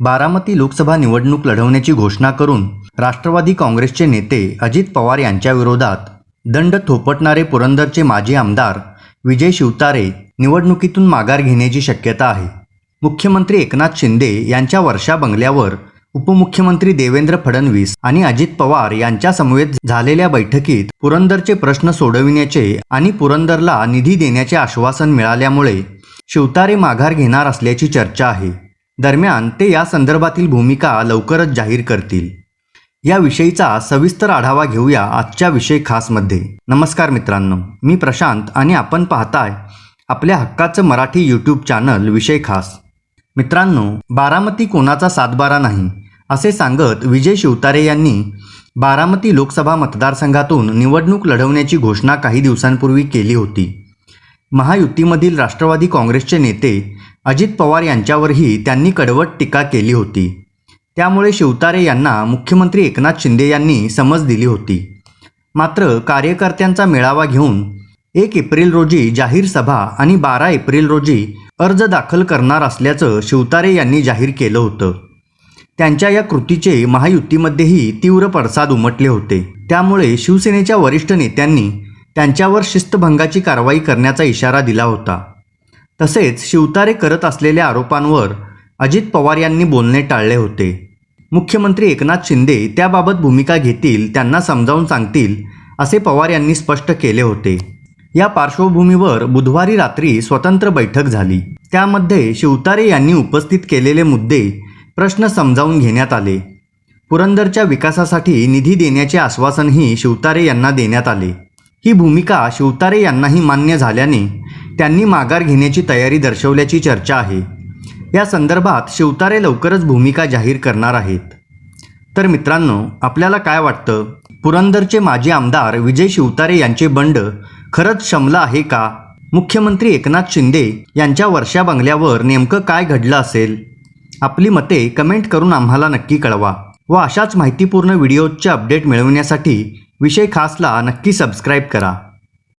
बारामती लोकसभा निवडणूक लढवण्याची घोषणा करून राष्ट्रवादी काँग्रेसचे नेते अजित पवार यांच्याविरोधात दंड थोपटणारे पुरंदरचे माजी आमदार विजय शिवतारे निवडणुकीतून माघार घेण्याची शक्यता आहे. मुख्यमंत्री एकनाथ शिंदे यांच्या वर्षा बंगल्यावर उपमुख्यमंत्री देवेंद्र फडणवीस आणि अजित पवार यांच्यासमवेत झालेल्या बैठकीत पुरंदरचे प्रश्न सोडविण्याचे आणि पुरंदरला निधी देण्याचे आश्वासन मिळाल्यामुळे शिवतारे माघार घेणार असल्याची चर्चा आहे. दरम्यान ते या संदर्भातील भूमिका लवकरच जाहीर करतील. याविषयीचा सविस्तर आढावा घेऊया आजच्या विषय खासमध्ये. नमस्कार मित्रांनो मी प्रशांत आणि आपण पाहताय आपल्या हक्काचं मराठी यूट्यूब चॅनल विषय खास. मित्रांनो बारामती कोणाचा सातबारा नाही असे सांगत विजय शिवतारे यांनी बारामती लोकसभा मतदारसंघातून निवडणूक लढवण्याची घोषणा काही दिवसांपूर्वी केली होती. महायुतीमधील राष्ट्रवादी काँग्रेसचे नेते अजित पवार यांच्यावरही त्यांनी कडवट टीका केली होती. त्यामुळे शिवतारे यांना मुख्यमंत्री एकनाथ शिंदे यांनी समज दिली होती. मात्र कार्यकर्त्यांचा मेळावा घेऊन एक एप्रिल रोजी जाहीर सभा आणि बारा एप्रिल रोजी अर्ज दाखल करणार असल्याचं शिवतारे यांनी जाहीर केलं होतं. त्यांच्या या कृतीचे महायुतीमध्येही तीव्र पडसाद उमटले होते. त्यामुळे शिवसेनेच्या वरिष्ठ नेत्यांनी त्यांच्यावर शिस्तभंगाची कारवाई करण्याचा इशारा दिला होता. तसेच शिवतारे करत असलेल्या आरोपांवर अजित पवार यांनी बोलणे टाळले होते. मुख्यमंत्री एकनाथ शिंदे त्याबाबत भूमिका घेतील त्यांना समजावून सांगतील असे पवार यांनी स्पष्ट केले होते. या पार्श्वभूमीवर बुधवारी रात्री स्वतंत्र बैठक झाली. त्यामध्ये शिवतारे यांनी उपस्थित केलेले मुद्दे प्रश्न समजावून घेण्यात आले. पुरंदरच्या विकासासाठी निधी देण्याचे आश्वासनही शिवतारे यांना देण्यात आले. ही भूमिका शिवतारे यांनाही मान्य झाल्याने त्यांनी माघार घेण्याची तयारी दर्शवल्याची चर्चा आहे. या संदर्भात शिवतारे लवकरच भूमिका जाहीर करणार आहेत. तर मित्रांनो आपल्याला काय वाटतं? पुरंदरचे माजी आमदार विजय शिवतारे यांचे बंड खरंच शमलं आहे का? मुख्यमंत्री एकनाथ शिंदे यांच्या वर्षा बंगल्यावर नेमकं काय घडलं असेल? आपली मते कमेंट करून आम्हाला नक्की कळवा व अशाच माहितीपूर्ण व्हिडिओजचे अपडेट मिळवण्यासाठी विषय खासला नक्की सबस्क्राईब करा.